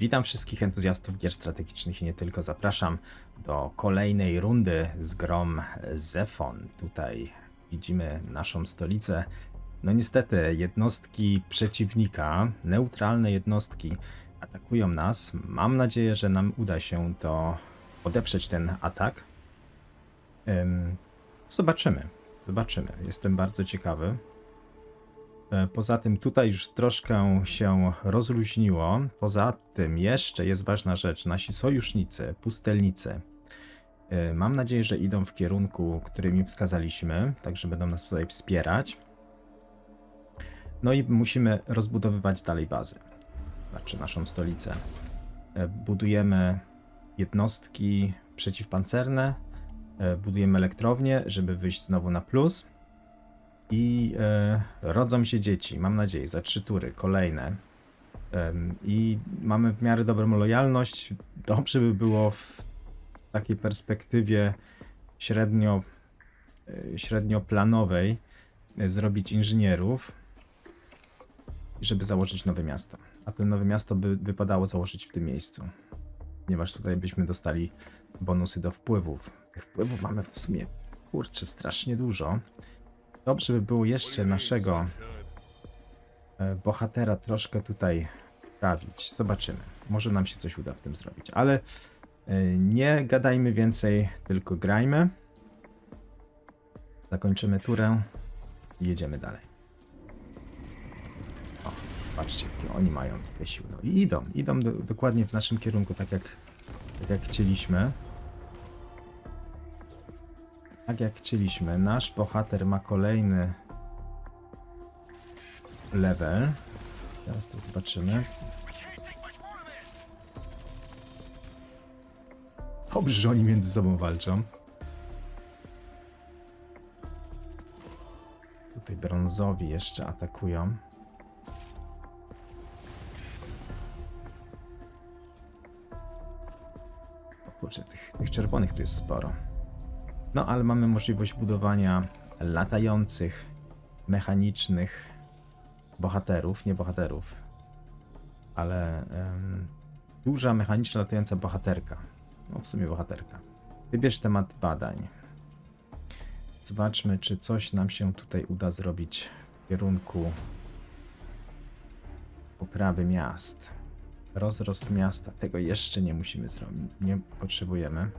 Witam wszystkich entuzjastów gier strategicznych i nie tylko. Zapraszam do kolejnej rundy z grom Zefon. Tutaj widzimy naszą stolicę. No niestety, jednostki przeciwnika, neutralne jednostki atakują nas. Mam nadzieję, że nam uda się to odeprzeć ten atak. Ym, zobaczymy. Zobaczymy. Jestem bardzo ciekawy. E, Poza tym tutaj już troszkę się rozluźniło. Poza tym jeszcze jest ważna rzecz. Nasi sojusznicy, pustelnicy, e, mam nadzieję, że idą w kierunku, który mi wskazaliśmy, także będą nas tutaj wspierać. No i musimy rozbudowywać dalej bazę, znaczy naszą stolicę. E, Budujemy jednostki przeciwpancerne, budujemy elektrownię, żeby wyjść znowu na plus. I e, rodzą się dzieci, mam nadzieję, za trzy tury, kolejne. I mamy w miarę dobrą lojalność. Dobrze by było w takiej perspektywie średnio, e, średnioplanowej e, zrobić inżynierów, żeby założyć nowe miasto. A to nowe miasto by wypadało założyć w tym miejscu, ponieważ tutaj byśmy dostali bonusy do wpływów. Tych wpływów mamy w sumie, kurczę, strasznie dużo. Dobrze by było jeszcze naszego e, bohatera troszkę tutaj prawić. Zobaczymy. Może nam się coś uda w tym zrobić. Ale e, nie gadajmy więcej, tylko grajmy. Zakończymy turę i jedziemy dalej. O, zobaczcie, jakie oni mają siły. No i idą, idą do, dokładnie w naszym kierunku, tak jak, tak jak chcieliśmy. Tak jak chcieliśmy, nasz bohater ma kolejny level. Teraz to zobaczymy. Dobrze, że oni między sobą walczą. Tutaj brązowi jeszcze atakują. Kurczę, tych, tych czerwonych tu jest sporo. No, ale mamy możliwość budowania latających, mechanicznych bohaterów, nie bohaterów, ale em, duża mechaniczna latająca bohaterka. No, w sumie bohaterka. Wybierz temat badań. Zobaczmy, czy coś nam się tutaj uda zrobić w kierunku poprawy miast. Rozrost miasta. Tego jeszcze nie musimy zrobić. Nie potrzebujemy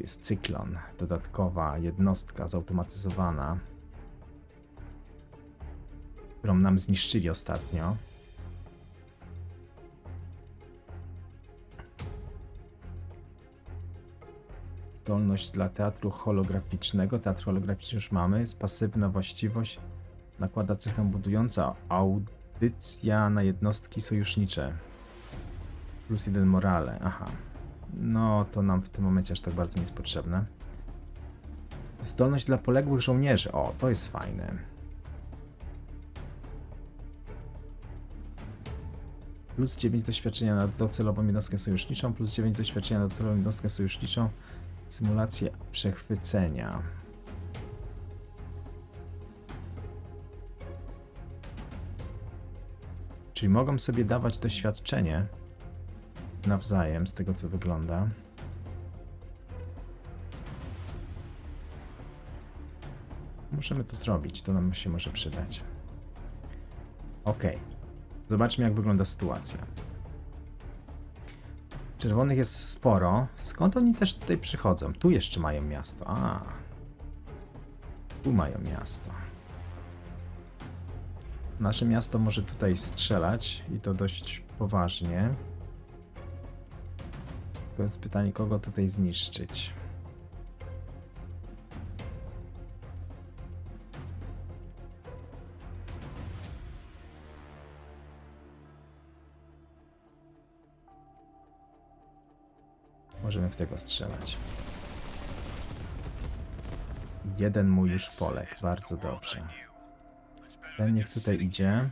jest cyklon, dodatkowa jednostka zautomatyzowana, którą nam zniszczyli ostatnio. Zdolność dla teatru holograficznego. Teatr holograficzny już mamy. Jest pasywna właściwość. Nakłada cechę budująca audycja na jednostki sojusznicze. Plus jeden morale. Aha. No, to nam w tym momencie aż tak bardzo nie jest potrzebne. Zdolność dla poległych żołnierzy. O, to jest fajne. Plus 9 doświadczenia na docelową jednostkę sojuszniczą, plus 9 doświadczenia na docelową jednostkę sojuszniczą. Symulację przechwycenia. Czyli mogą sobie dawać doświadczenie nawzajem, z tego co wygląda. Możemy to zrobić, to nam się może przydać. Ok. Zobaczmy, jak wygląda sytuacja. Czerwonych jest sporo. Skąd oni też tutaj przychodzą? Tu jeszcze mają miasto. A. Tu mają miasto. Nasze miasto może tutaj strzelać i to dość poważnie. Tylko jest pytanie, kogo tutaj zniszczyć. Możemy w tego strzelać. Jeden mój już polek, bardzo dobrze. Ten niech tutaj idzie.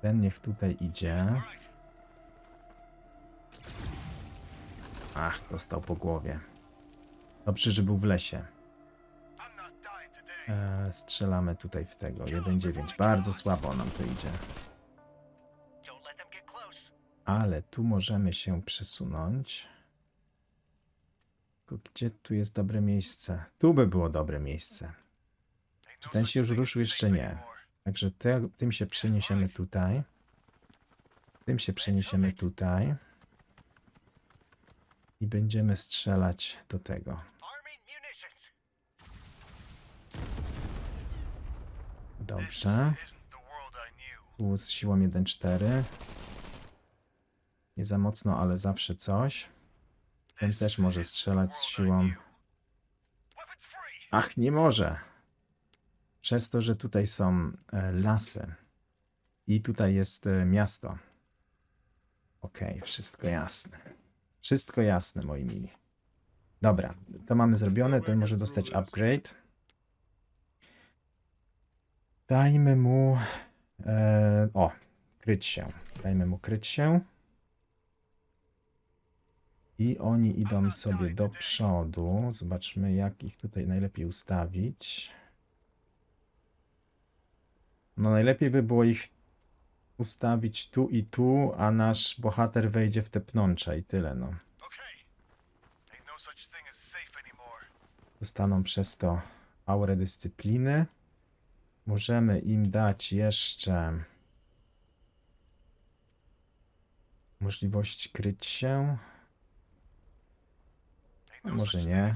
Ten niech tutaj idzie. Ach, dostał po głowie. Dobrze, że był w lesie. E, strzelamy tutaj w tego. 1-9. Bardzo słabo nam to idzie. Ale tu możemy się przesunąć. Tylko Gdzie tu jest dobre miejsce? Tu by było dobre miejsce. Czy ten się już ruszył? Jeszcze nie. Także te, tym się przeniesiemy tutaj. Tym się przeniesiemy tutaj. I będziemy strzelać do tego. Dobrze. Tu z siłą 1-4. Nie za mocno, ale zawsze coś. Ten też może strzelać z siłą. Ach, nie może. Przez to, że tutaj są e, lasy i tutaj jest e, miasto. Okej, wszystko jasne. Wszystko jasne, moi mili. Dobra, to mamy zrobione. Ten może dostać upgrade. Dajmy mu. E, o, kryć się. Dajmy mu kryć się. I oni idą sobie do przodu. Zobaczmy, jak ich tutaj najlepiej ustawić. No, najlepiej by było ich ustawić tu i tu, a nasz bohater wejdzie w te pnącza i tyle, no. No. Dostaną przez to aurę dyscypliny. Możemy im dać jeszcze możliwość kryć się. No, no może nie.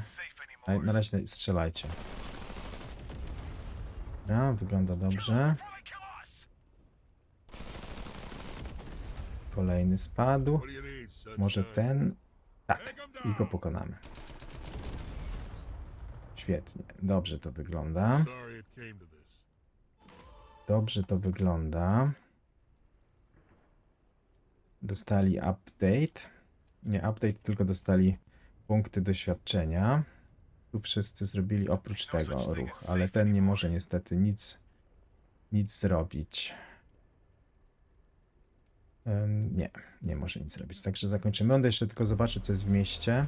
na razie strzelajcie. Dobra, wygląda dobrze. Kolejny spadł. Może ten? Tak. I go pokonamy. Świetnie. Dobrze to wygląda. Dobrze to wygląda. Dostali update. Nie update, tylko dostali punkty doświadczenia. Tu wszyscy zrobili oprócz tego ruch, ale ten nie może niestety nic, nic zrobić. Nie, nie może nic zrobić. Także zakończymy. Będę jeszcze tylko zobaczyć, co jest w mieście.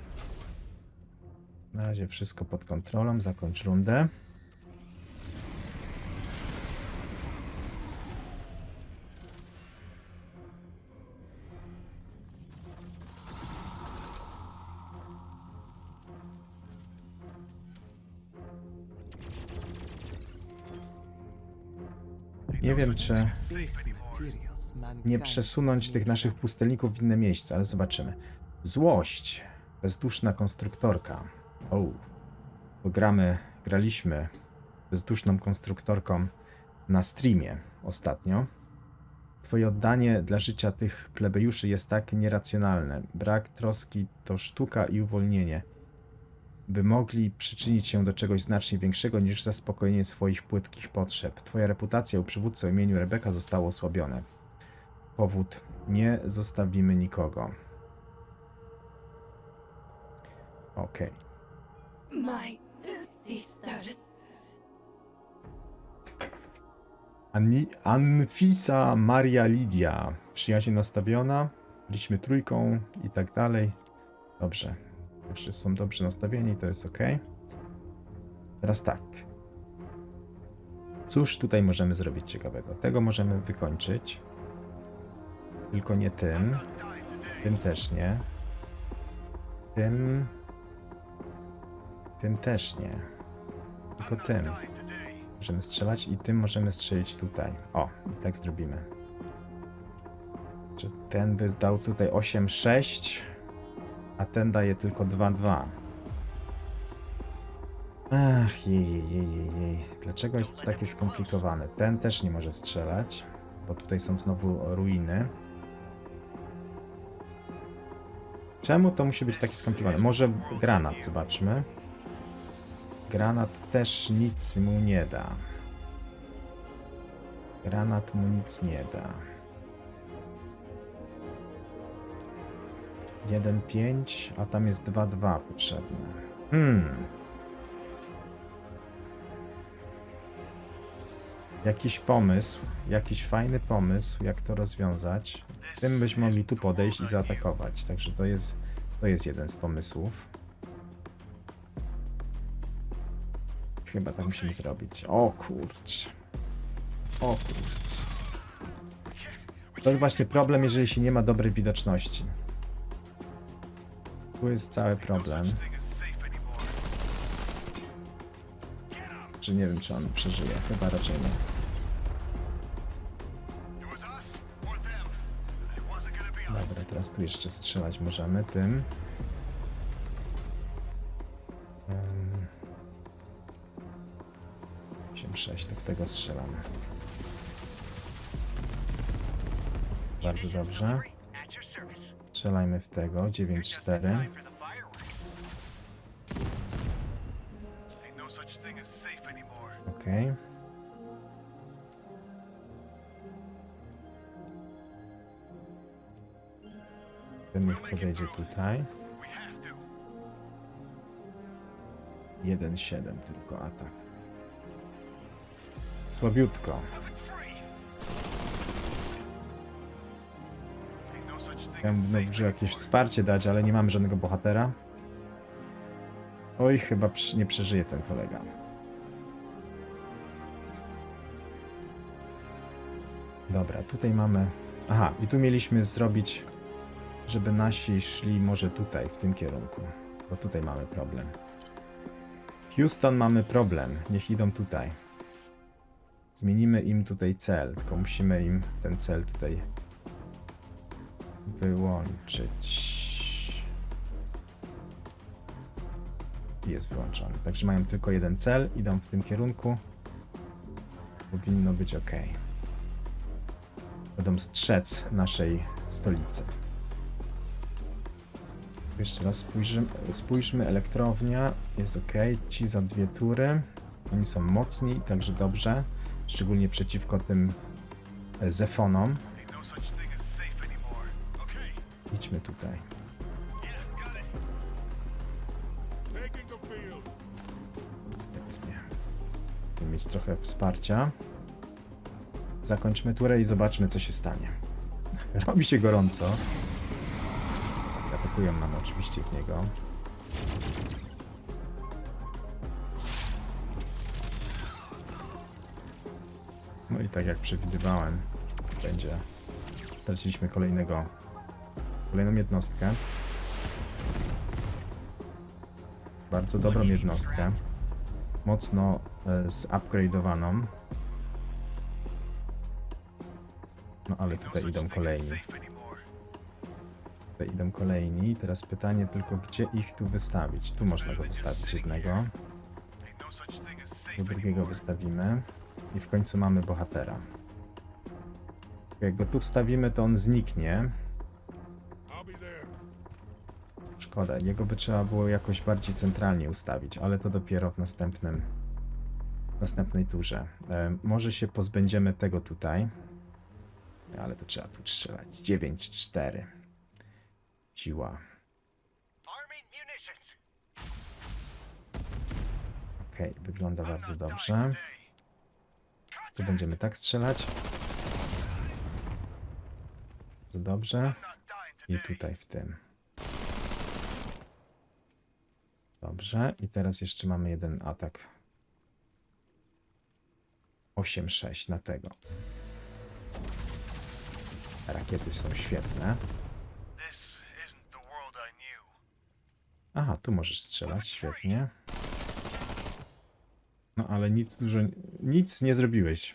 Na razie wszystko pod kontrolą. Zakończ rundę. Nie wiem, czy nie przesunąć tych naszych pustelników w inne miejsca, ale zobaczymy. Złość. Bezduszna konstruktorka. O. Pogramy, graliśmy bezduszną konstruktorką na streamie ostatnio. Twoje oddanie dla życia tych plebejuszy jest tak nieracjonalne. Brak troski to sztuka i uwolnienie. By mogli przyczynić się do czegoś znacznie większego niż zaspokojenie swoich płytkich potrzeb. Twoja reputacja u przywódcy o imieniu Rebeka została osłabiona. Powód: nie zostawimy nikogo. Okej. My sisters. Ani- Anfisa Maria Lidia. Przyjaźń nastawiona. Byliśmy trójką i tak dalej. Dobrze. Także są dobrze nastawieni, to jest ok. Teraz tak. Cóż tutaj możemy zrobić ciekawego? Tego możemy wykończyć. Tylko nie tym. Tym też nie. Tym. Tym też nie. Tylko tym. Możemy strzelać i tym możemy strzelić tutaj. O, i tak zrobimy. Że ten by dał tutaj 8-6, a ten daje tylko 2-2. Ach, jej, jej, jej, jej. Dlaczego jest to takie skomplikowane? Ten też nie może strzelać, bo tutaj są znowu ruiny. Czemu to musi być takie skomplikowane? Może granat, zobaczmy. Granat też nic mu nie da. Granat mu nic nie da. 1-5, a tam jest 2-2 potrzebne. Hmm. Jakiś pomysł, jakiś fajny pomysł, jak to rozwiązać. Tym byśmy mogli tu podejść i zaatakować. Także to jest, to jest jeden z pomysłów. Chyba tak musimy zrobić. O kurcz. O kurcz. To jest właśnie problem, jeżeli się nie ma dobrej widoczności. Tu jest cały problem. Że nie wiem, czy on przeżyje. Chyba raczej nie. Dobra, teraz tu jeszcze strzelać możemy tym. Ym. 8-6, to w tego strzelamy. Bardzo dobrze. Strzelajmy w tego, 9-4. Podejdzie tutaj. We have to. 1-7 tylko atak. Słabiutko. Dobrze jakieś wsparcie dać, ale nie mamy żadnego bohatera. Oj, chyba nie przeżyje ten kolega. Dobra, tutaj mamy... Aha, i tu mieliśmy zrobić, żeby nasi szli może tutaj, w tym kierunku. Bo tutaj mamy problem. Houston mamy problem, niech idą tutaj. Zmienimy im tutaj cel, tylko musimy im ten cel tutaj wyłączyć. Jest wyłączony. Także mają tylko jeden cel, idą w tym kierunku. Powinno być ok. Będą strzec naszej stolicy. Jeszcze raz spójrzymy, spójrzmy. Elektrownia jest ok. Ci za dwie tury. Oni są mocni, także dobrze. Szczególnie przeciwko tym e, zefonom. No. Idźmy tutaj. Świetnie. Musimy mieć trochę wsparcia. Zakończmy turę i zobaczmy, co się stanie. Robi się gorąco. Atakują nam oczywiście w niego. No i tak jak przewidywałem, będzie. Straciliśmy kolejnego, kolejną jednostkę. Bardzo dobrą jednostkę. Mocno e, zupgrade'owaną. No ale no tutaj idą kolejni. Tutaj idą kolejni. Teraz pytanie tylko, gdzie ich tu wystawić? Tu można go wystawić jednego. Tu drugiego wystawimy. I w końcu mamy bohatera. Jak go tu wstawimy, to on zniknie. Szkoda, jego by trzeba było jakoś bardziej centralnie ustawić, ale to dopiero w następnym następnej turze. E, może się pozbędziemy tego tutaj. Ale to trzeba tu strzelać. 9-4. Munitions. Okej, wygląda I'm bardzo dobrze. Tu będziemy tak strzelać. Bardzo dobrze. I tutaj w tym. Dobrze. I teraz jeszcze mamy jeden atak. 8-6 na tego. Rakiety są świetne. Aha, tu możesz strzelać, świetnie. No ale nic dużo, nic nie zrobiłeś.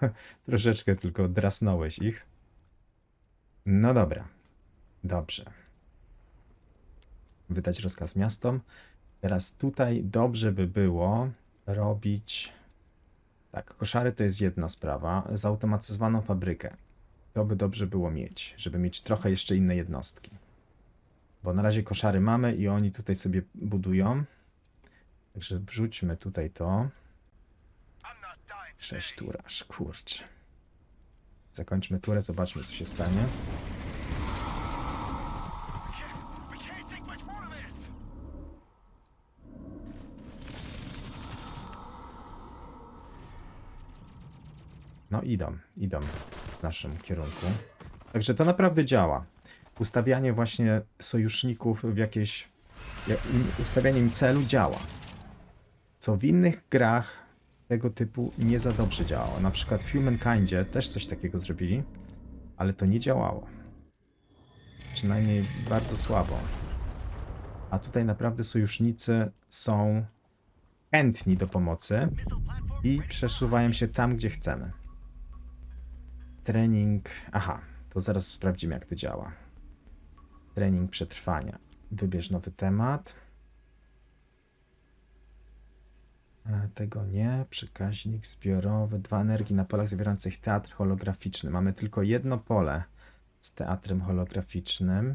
Troszeczkę tylko drasnąłeś ich. No dobra. Dobrze. Wydać rozkaz miastom. Teraz tutaj dobrze by było robić... Tak, koszary to jest jedna sprawa. Zautomatyzowaną fabrykę. To by dobrze było mieć, żeby mieć trochę jeszcze inne jednostki. Bo na razie koszary mamy i oni tutaj sobie budują. Także wrzućmy tutaj to. I'm not dying 6 today. tur aż, kurczę. Zakończmy turę, zobaczmy co się stanie. No idą, idą w naszym kierunku. Także to naprawdę działa. Ustawianie właśnie sojuszników w jakieś... Ustawianie im celu działa. co w innych grach tego typu nie za dobrze działało. Na przykład w Humankindzie też coś takiego zrobili, ale to nie działało. Przynajmniej bardzo słabo. A tutaj naprawdę sojusznicy są chętni do pomocy i przesuwają się tam, gdzie chcemy. Trening. Aha, to zaraz sprawdzimy, jak to działa. Trening przetrwania. Wybierz nowy temat. E, Tego nie. Przekaźnik zbiorowy. Dwa energii na polach zawierających teatr holograficzny. Mamy tylko jedno pole z teatrem holograficznym.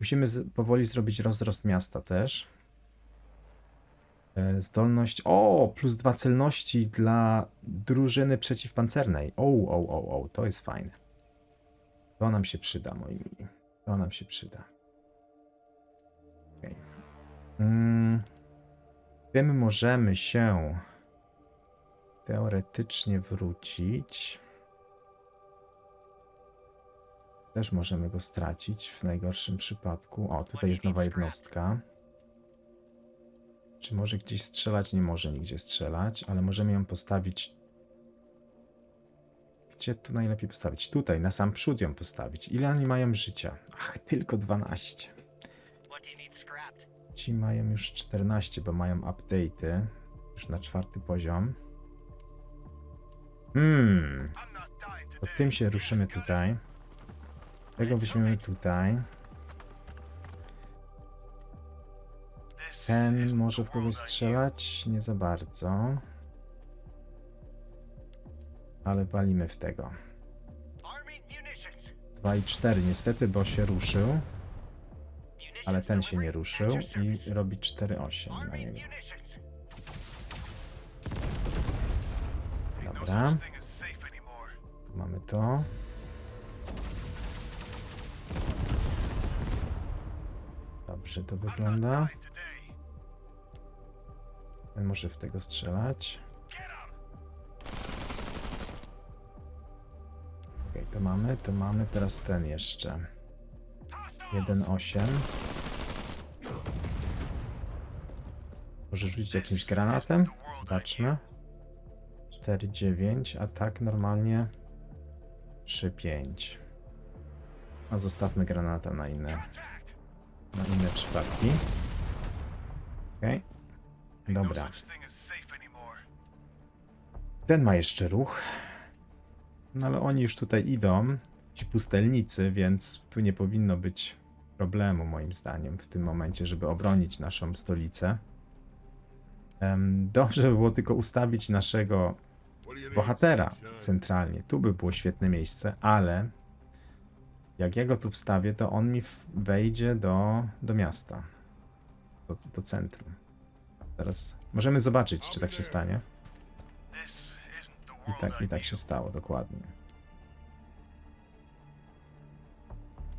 Musimy powoli zrobić rozrost miasta też. E, Zdolność. O, plus dwa celności dla drużyny przeciwpancernej. O, o, o, o, to jest fajne. To nam się przyda, moi mili. To nam się przyda. Okej. Mm. Tym możemy się teoretycznie wrócić. Też możemy go stracić w najgorszym przypadku. O, tutaj jest nowa jednostka. Czy może gdzieś strzelać? Nie może nigdzie strzelać, ale możemy ją postawić. Gdzie tu najlepiej postawić? Tutaj, na sam przód ją postawić. Ile oni mają życia? Ach, tylko 12. What do you need scrapped? Ci mają już 14, bo mają update'y. Już na czwarty poziom. Hmm, to tym się ruszymy tutaj. Tego weźmiemy tutaj. Ten może w kogoś strzelać? Nie za bardzo. Ale walimy w tego. Army munitions. 2 i 4 niestety, bo się ruszył, ale ten się nie ruszył i robi 4-8 na niego. Dobra. mamy to. Dobrze to wygląda. Ten może w tego strzelać. To mamy, to mamy. Teraz ten jeszcze. Hostiles. 1-8. Może rzucić jakimś granatem? Zobaczmy. 4-9, a tak normalnie 3-5. A zostawmy granata na inne, na inne przypadki. No Dobra. Ten ma jeszcze ruch. No ale oni już tutaj idą, ci pustelnicy, więc tu nie powinno być problemu moim zdaniem w tym momencie, żeby obronić naszą stolicę. Dobrze by było tylko ustawić naszego bohatera centralnie. Tu by było świetne miejsce, ale jak ja go tu wstawię, to on mi wejdzie do, do miasta, do, do centrum. Teraz możemy zobaczyć, czy tak się stanie. I tak, I tak się stało, dokładnie.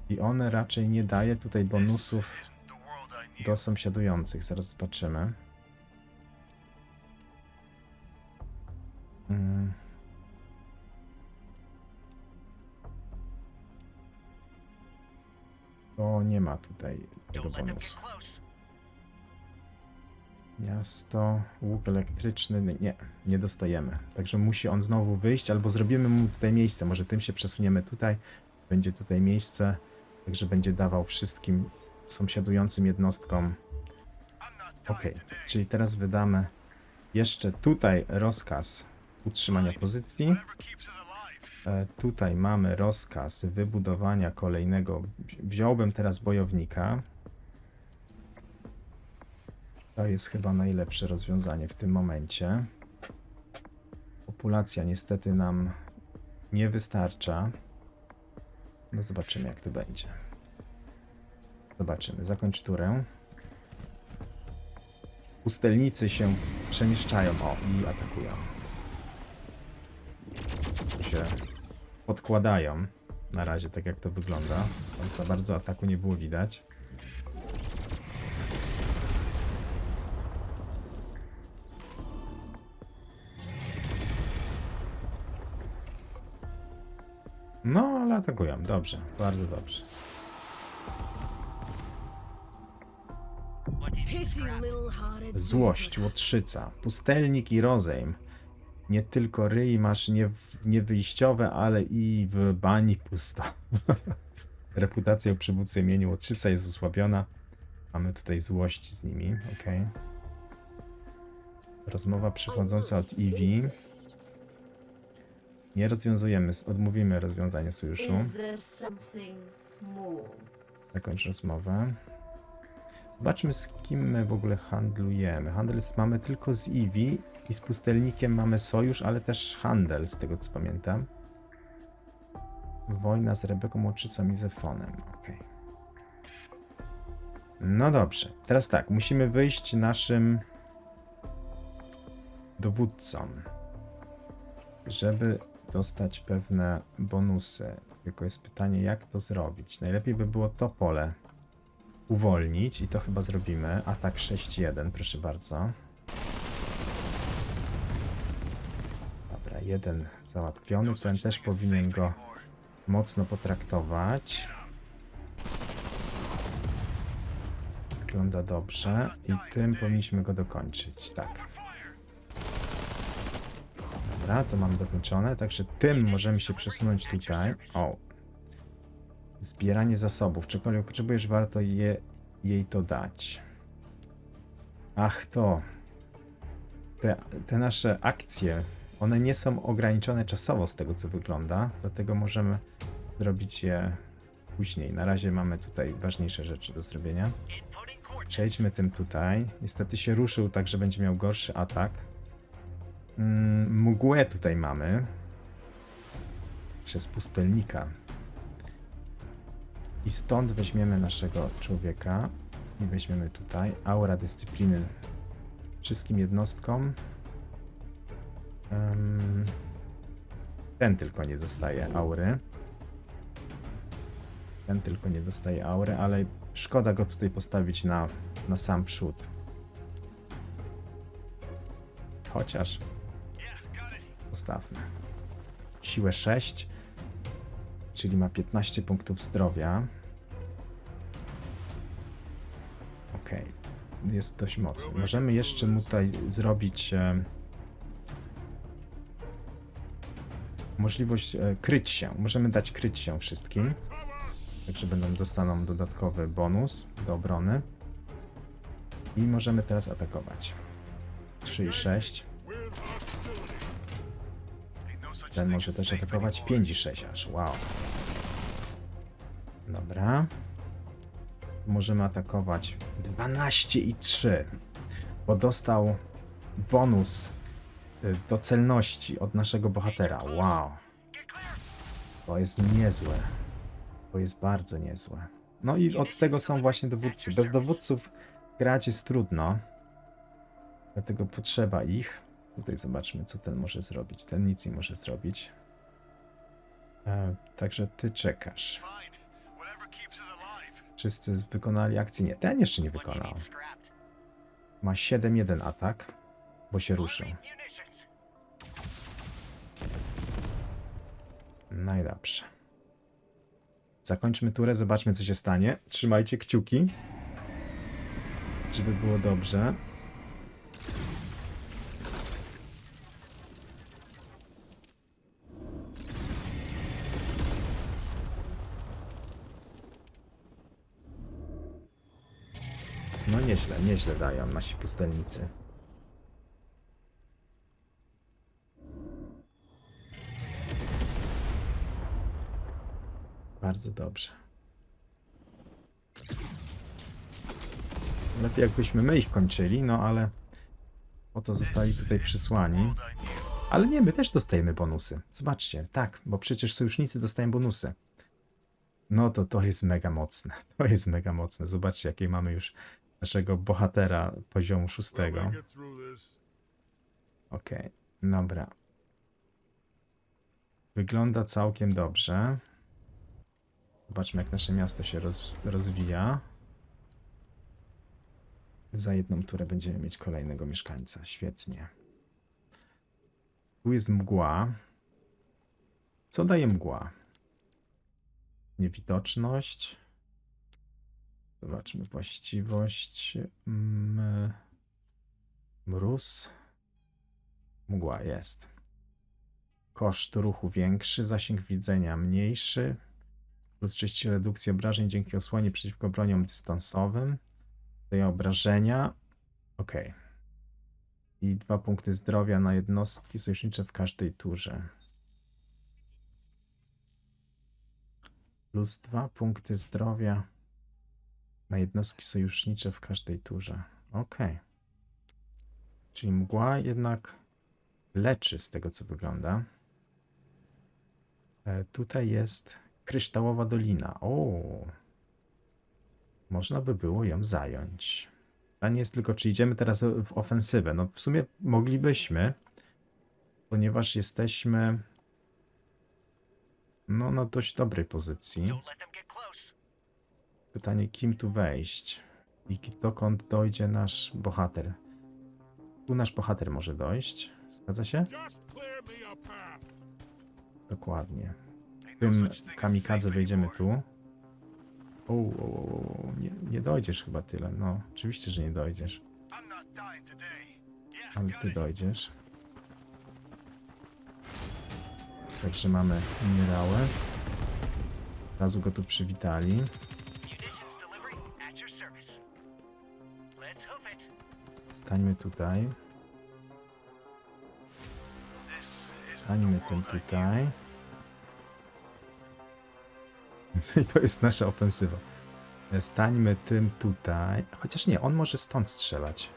I on raczej nie daje tutaj bonusów do sąsiadujących. Zaraz zobaczymy. Mm. To nie ma tutaj tego bonusu. Miasto, łuk elektryczny, nie, nie dostajemy. Także musi on znowu wyjść, albo zrobimy mu tutaj miejsce. Może tym się przesuniemy tutaj, będzie tutaj miejsce, także będzie dawał wszystkim sąsiadującym jednostkom. Ok, czyli teraz wydamy jeszcze tutaj rozkaz utrzymania pozycji. E, Tutaj mamy rozkaz wybudowania kolejnego. Wzi- Wziąłbym teraz bojownika. To jest chyba najlepsze rozwiązanie w tym momencie. Populacja niestety nam nie wystarcza. No zobaczymy jak to będzie. Zobaczymy. Zakończ turę. Pustelnicy się przemieszczają. O, i atakują. Się podkładają. Na razie, tak jak to wygląda. Tam za bardzo ataku nie było widać. Atakują. Dobrze, bardzo dobrze. Złość, łotrzyca, pustelnik i rozejm. Nie tylko ryj masz nie, niewyjściowe, ale i w bani pusto. Reputacja przywódcy imieniu łotrzyca jest osłabiona. Mamy tutaj złość z nimi, ok. Rozmowa przychodząca od Eevee. Nie rozwiązujemy, odmówimy rozwiązania sojuszu. Zakończ rozmowę. Zobaczmy, z kim my w ogóle handlujemy. Handel mamy tylko z Eevee i z pustelnikiem mamy sojusz, ale też handel, z tego co pamiętam. Wojna z Rebeką Łoczycą i Zefonem. Okej. No dobrze. Teraz tak, musimy wyjść naszym dowódcom, żeby dostać pewne bonusy. Tylko jest pytanie, jak to zrobić. Najlepiej by było to pole uwolnić i to chyba zrobimy. Atak 6-1, proszę bardzo. Dobra, jeden załatwiony. Ten też powinien go mocno potraktować. Wygląda dobrze i tym powinniśmy go dokończyć. Tak. Dobra, to mam dokończone, także tym możemy się przesunąć tutaj. O. Zbieranie zasobów. Czegokolwiek potrzebujesz, warto je, jej to dać. Ach, to. Te, te nasze akcje, one nie są ograniczone czasowo z tego, co wygląda, dlatego możemy zrobić je później. Na razie mamy tutaj ważniejsze rzeczy do zrobienia. Przejdźmy tym tutaj. Niestety się ruszył, także będzie miał gorszy atak. Mm, mgłę tutaj mamy. Przez pustelnika. I stąd weźmiemy naszego człowieka. I weźmiemy tutaj. Aura dyscypliny wszystkim jednostkom. Ten tylko nie dostaje aury. Ten tylko nie dostaje aury, ale szkoda go tutaj postawić na, na sam przód. Chociaż postawmy. Siłę 6, czyli ma 15 punktów zdrowia. Ok, jest dość mocny. Możemy jeszcze mu tutaj zrobić e, możliwość e, kryć się. Możemy dać kryć się wszystkim. Także będą dostaną dodatkowy bonus do obrony. I możemy teraz atakować. 3 i 6. Ten może też atakować 5 i 6 aż. Wow. Dobra. Możemy atakować 12 i 3. Bo dostał bonus y, do celności od naszego bohatera. Wow. To jest niezłe. To jest bardzo niezłe. No i od tego są właśnie dowódcy. Bez dowódców grać jest trudno. Dlatego potrzeba ich. Tutaj zobaczmy, co ten może zrobić. Ten nic nie może zrobić. E, także ty czekasz. Wszyscy wykonali akcję. Nie, ten jeszcze nie wykonał. Ma 7-1 atak, bo się ruszył. No i dobrze. Zakończmy turę, zobaczmy co się stanie. Trzymajcie kciuki, żeby było dobrze. No nieźle, nieźle dają nasi pustelnicy. Bardzo dobrze. Lepiej jakbyśmy my ich kończyli, no ale oto zostali tutaj przysłani. Ale nie, my też dostajemy bonusy. Zobaczcie, tak, bo przecież sojusznicy dostają bonusy. No to to jest mega mocne. To jest mega mocne. Zobaczcie, jakiej mamy już naszego bohatera poziomu szóstego. Okej, dobra. Wygląda całkiem dobrze. Zobaczmy, jak nasze miasto się roz, rozwija. Za jedną turę będziemy mieć kolejnego mieszkańca. Świetnie. Tu jest mgła. Co daje mgła? Niewidoczność. Zobaczmy właściwość. Mm, mróz. Mgła jest. Koszt ruchu większy, zasięg widzenia mniejszy. Plus 30 redukcji obrażeń dzięki osłonie przeciwko broniom dystansowym. Daje obrażenia. Ok. I dwa punkty zdrowia na jednostki sojusznicze w każdej turze. Plus dwa punkty zdrowia na jednostki sojusznicze w każdej turze. Ok. Czyli mgła jednak leczy z tego co wygląda. E, tutaj jest kryształowa dolina. O! Można by było ją zająć. Pytanie jest tylko, czy idziemy teraz w ofensywę. No w sumie moglibyśmy, ponieważ jesteśmy no na dość dobrej pozycji. Pytanie, kim tu wejść i dokąd dojdzie nasz bohater. Tu nasz bohater może dojść. Zgadza się? Dokładnie. No Tym kamikadze wejdziemy tu. O, o, o, o, nie, nie dojdziesz chyba tyle. No, oczywiście, że nie dojdziesz. Ale ty dojdziesz. Także mamy minerały. Razu go tu przywitali. Stańmy tutaj. Stańmy tym tutaj. I to jest nasza ofensywa. Stańmy tym tutaj. Chociaż nie, on może stąd strzelać.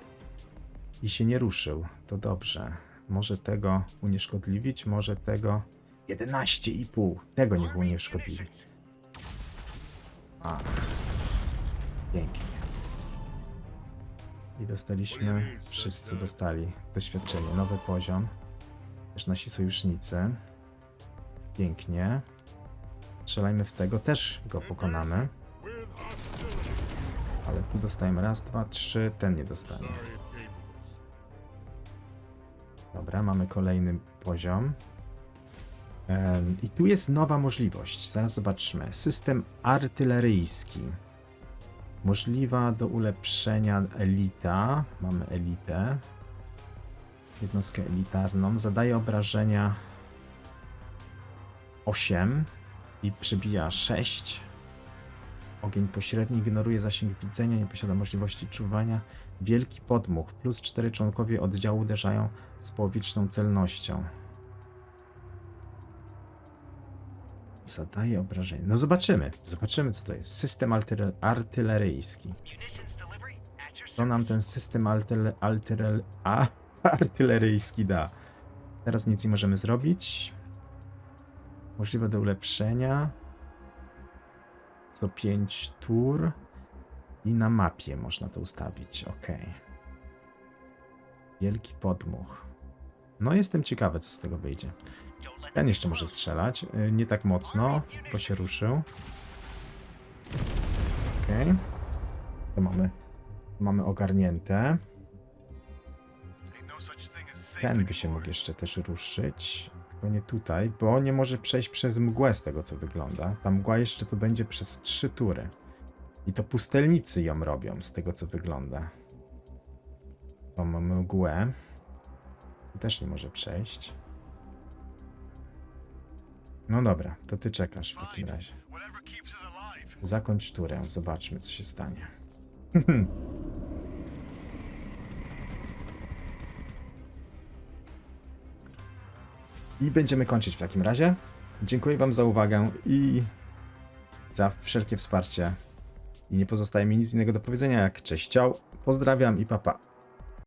I się nie ruszył. To dobrze. Może tego unieszkodliwić, może tego. 11,5. Tego niech unieszkodliwi. A. Pięknie. I dostaliśmy, wszyscy dostali doświadczenie, nowy poziom. Też nasi sojusznicy. Pięknie. Strzelajmy w tego, też go pokonamy. Ale tu dostajemy raz, dwa, trzy, ten nie dostanie. Dobra, mamy kolejny poziom. I tu jest nowa możliwość. Zaraz zobaczmy. System artyleryjski. Możliwa do ulepszenia elita. Mamy elitę. Jednostkę elitarną. Zadaje obrażenia 8 i przybija 6. Ogień pośredni ignoruje zasięg widzenia, nie posiada możliwości czuwania. Wielki podmuch. Plus 4 członkowie oddziału uderzają z połowiczną celnością. Zadaje obrażenie. No zobaczymy. Zobaczymy, co to jest. System altyre- artyleryjski. Co nam ten system altyle, a, artyleryjski da? Teraz nic nie możemy zrobić. Możliwe do ulepszenia. Co 5 tur. I na mapie można to ustawić. Ok. Wielki podmuch. No jestem ciekawy, co z tego wyjdzie. Ten jeszcze może strzelać. Y, Nie tak mocno, bo się ruszył. Okej. To mamy, mamy ogarnięte. Ten by się mógł jeszcze też ruszyć. Tylko nie tutaj, bo nie może przejść przez mgłę z tego co wygląda. Ta mgła jeszcze tu będzie przez trzy tury. I to pustelnicy ją robią z tego co wygląda. Mamy mgłę. Tu też nie może przejść. No dobra, to ty czekasz w takim razie. Zakończ turę, zobaczmy co się stanie. I będziemy kończyć w takim razie. Dziękuję Wam za uwagę i za wszelkie wsparcie. I nie pozostaje mi nic innego do powiedzenia jak cześć, ciao, pozdrawiam i papa. Pa.